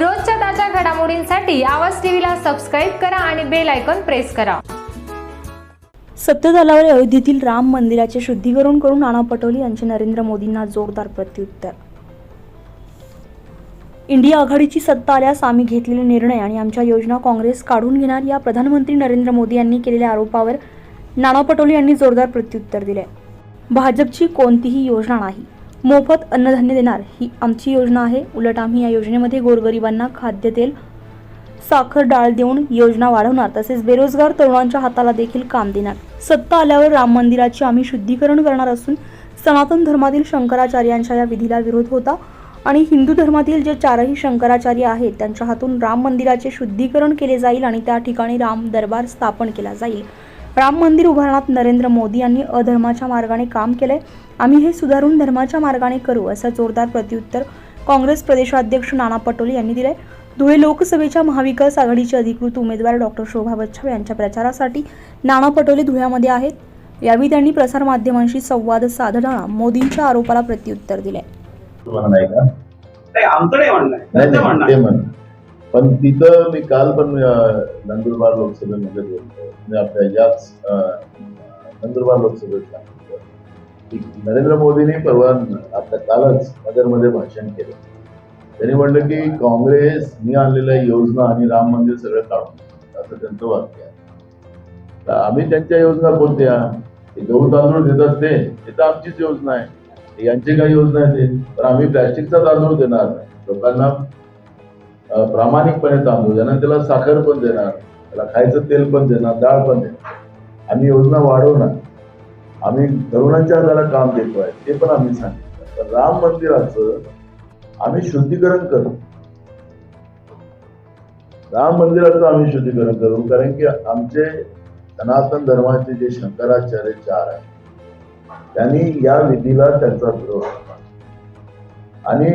रोजच्या ताज्या घडामोडींसाठी आवाज टीव्हीला सबस्क्राईब करा आणि बेल आयकॉन प्रेस करा. सत्यदलावर अयोध्येतील राम मंदिराचे शुद्धीकरण करून नाना पटोले यांचे नरेंद्र मोदींना जोरदार प्रत्युत्तर. इंडिया आघाडीची सत्ता आल्यास आम्ही घेतलेले निर्णय आणि आमच्या योजना काँग्रेस काढून घेणार या प्रधानमंत्री नरेंद्र मोदी यांनी केलेल्या आरोपावर नाना पटोले यांनी जोरदार प्रत्युत्तर दिले. भाजपची कोणतीही योजना नाही. मोफत अन्नधान्य देणार ही आमची योजना आहे. उलट आम्ही या योजनेमध्ये गोरगरिबांना खाद्यतेल साखर डाळ देऊन योजना वाढवणार. तसेच बेरोजगार तरुणांच्या हाताला देखील काम देणार. सत्ता आल्यावर राम मंदिराचे आम्ही शुद्धीकरण करणार असून सनातन धर्मातील शंकराचार्यांच्या या विधीला विरोध होता आणि हिंदू धर्मातील जे चारही शंकराचार्य आहेत त्यांच्या हातून राम मंदिराचे शुद्धीकरण केले जाईल आणि त्या ठिकाणी राम दरबार स्थापन केला जाईल. राम मंदिर उभारण्यात नरेंद्र मोदी यांनी अधर्माच्या मार्गाने काम केलंय. आम्ही हे सुधारून धर्माच्या मार्गाने करू असं जोरदार प्रत्युत्तर काँग्रेस प्रदेशाध्यक्ष नाना पटोले यांनी दिलंय. धुळे लोकसभेच्या महाविकास आघाडीचे अधिकृत उमेदवार डॉक्टर शोभा बच्छाव यांच्या प्रचारासाठी नाना पटोले धुळ्यामध्ये आहेत. यावेळी त्यांनी प्रसारमाध्यमांशी संवाद साधताना मोदींच्या आरोपाला प्रत्युत्तर दिलंय. पण तिथं मी काल पण नंदुरबार लोकसभेमध्ये बोलतो म्हणजे आपल्या याच नंदुरबार लोकसभेत सांगितलं की नरेंद्र मोदींनी परवा आपल्या कालच नगरमध्ये भाषण केलं. त्यांनी म्हणलं की काँग्रेस मी आणलेल्या योजना आणि राम मंदिर सगळं काढून असं त्यांचं वाक्य आहे. तर आम्ही त्यांच्या योजना कोणत्या? ते गहू तांदूळ देतात ते. ते तर आमचीच योजना आहे. यांची काही योजना आहे ते. तर आम्ही प्लॅस्टिकचा तांदूळ देणार नाही. लोकांना प्रामाणिकपणे तांदूळ देणार त्याला साखर पण देणार त्याला खायचं तेल पण देणार डाळ पण देणार. आम्ही योजना वाढवणार. आम्ही तरुणांच्या हाताला काम देतोय ते पण आम्ही सांगितलं तर राम मंदिराचं आम्ही शुद्धीकरण करू. राम मंदिराचं आम्ही शुद्धीकरण करू कारण की आमचे सनातन धर्माचे जे शंकराचार्य चार आहेत त्यांनी या विधीला त्यांचा विरोध आणि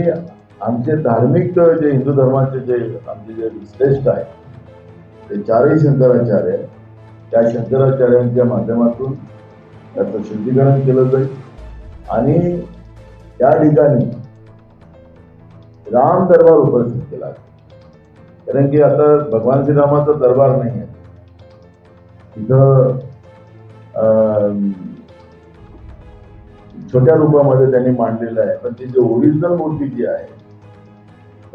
आमचे धार्मिक जे हिंदू धर्माचे जे आमचे जे श्रेष्ठ आहेत ते चारही शंकराचार्य त्या शंकराचार्यांच्या माध्यमातून त्याचं शुद्धीकरण केलं जाईल. आणि त्या ठिकाणी राम दरबार उपस्थित केला कारण की आता भगवान श्रीरामाचा दरबार नाही आहे. तिथं अं, छोट्या रूपामध्ये त्यांनी मांडलेलं आहे. पण ती जी ओरिजिनल मूर्ती जी आहे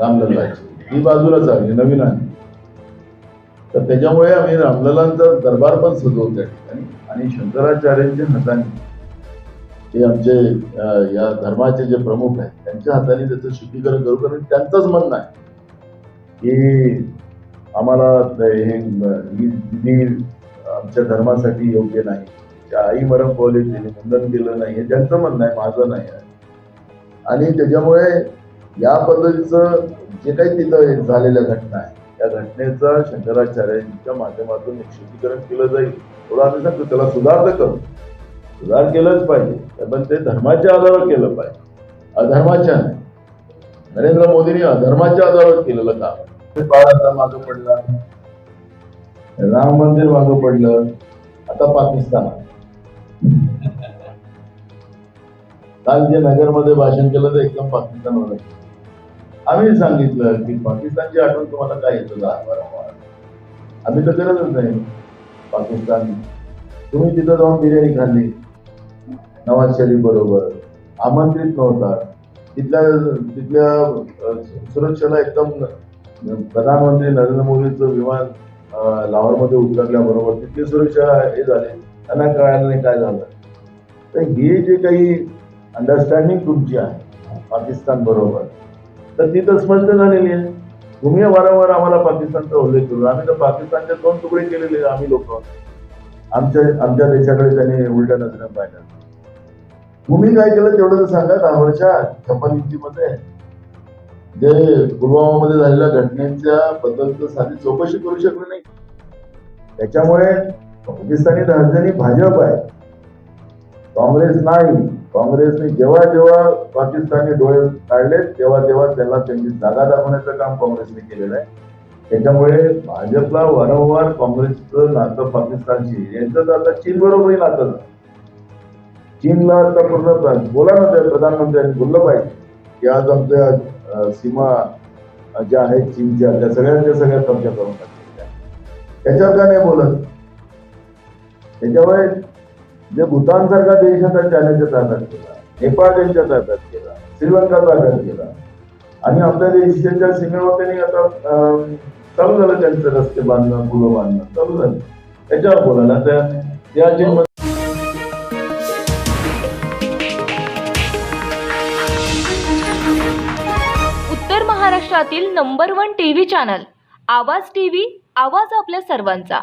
रामलल्लाची ही बाजूलाच आली नवीन आहे. तर त्याच्यामुळे आम्ही रामलल्लांचा दरबार पण सजवू त्या ठिकाणी आणि शंकराचार्यांच्या हाताने जे आमचे या धर्माचे जे प्रमुख आहेत त्यांच्या हाताने त्याचं शुद्धीकरण करू कारण त्यांचंच म्हणणं आहे की आम्हाला हे ही आमच्या धर्मासाठी योग्य नाही. आई मरम पावली तिने मुंडन केलं नाही हे त्यांचं म्हणणं आहे माझं नाही आहे. आणि त्याच्यामुळे या पद्धतीचं जे काही तिथं झालेल्या घटना आहे त्या घटनेचा शंकराचार्यांच्या माध्यमातून निश्चितीकरण केलं जाईल. थोडं आम्ही सांगतो त्याला सुधार तर करू. सुधार केलंच पाहिजे पण ते धर्माच्या आधारावर केलं पाहिजे. अधर्माच्या नाही. नरेंद्र मोदींनी अधर्माच्या आधारावर केलेलं काम. आहे. बाळ आता मागं पडला. राम मंदिर मागं पडलं. आता पाकिस्तान. काल जे नगरमध्ये भाषण केलं तर एकदम पाकिस्तानवर आम्ही सांगितलं की पाकिस्तानची आठवण तुम्हाला काय येतं वारंवार आम्ही तर करतच नाही. पाकिस्तान तुम्ही तिथं जाऊन बिर्याणी खाल्ली. नवाज शरीफ बरोबर. आमंत्रित नव्हता. तिथल्या तिथल्या सुरक्षेला एकदम प्रधानमंत्री नरेंद्र मोदीचं विमान लाहोरमध्ये उतरल्याबरोबर तिथली सुरक्षा हे झाले. त्यांना कळायला नाही काय झालं. तर हे जे काही अंडरस्टँडिंग तुमची आहे. पाकिस्तान बरोबर. तर ती तर स्पष्ट झालेली आहे. तुम्ही वारंवार आम्हाला पाकिस्तानचा उल्लेख करू. आम्ही तर पाकिस्तानचे दोन तुकडे केलेले आम्ही लोक. आमच्या आमच्या देशाकडे त्यांनी उलट्या नजरेनं पाहिलं. तुम्ही काय केलं तेवढं तर सांगा. दहा वर्षात छप्पन इंचीमध्ये जे पुलवामामध्ये झालेल्या घटनेच्या बद्दल साधी चौकशी करू शकले नाही. त्याच्यामुळे पाकिस्तानी राजधानी भाजप आहे. काँग्रेस नाही. काँग्रेसने जेव्हा जेव्हा पाकिस्तानी डोळे काढले तेव्हा तेव्हा त्यांना त्यांची जागा दाखवण्याचं काम काँग्रेसने केलेलं आहे. त्याच्यामुळे भाजपला वारंवार काँग्रेसचं नातं पाकिस्तानशी यांचं तर आता चीन बरोबरही नातं चीनला आता पूर्ण बोला ना त्या प्रधानमंत्र्यांनी बोललं पाहिजे की आज आमच्या सीमा ज्या आहेत चीनच्या त्या सगळ्यांच्या सगळ्या कब्जा करून टाकलेल्या त्याच्यावर का नाही बोलत? त्याच्यामुळे जे भूतान सारखा देश आता चायनाच्या ताब्यात केला. नेपाळ त्यांच्या ताब्यात केला. श्रीलंका ताब्यात केला. आणि आपल्या देशाच्या सीमेवर त्यांनी आता चालू झालं त्यांचं रस्ते बांधणं पुलं बांधणं चालू झालं. त्याच्यावर बोलायला त्या या उत्तर महाराष्ट्रातील number one TV channel Awaaz TV Awaaz आपल्या सर्वांचा.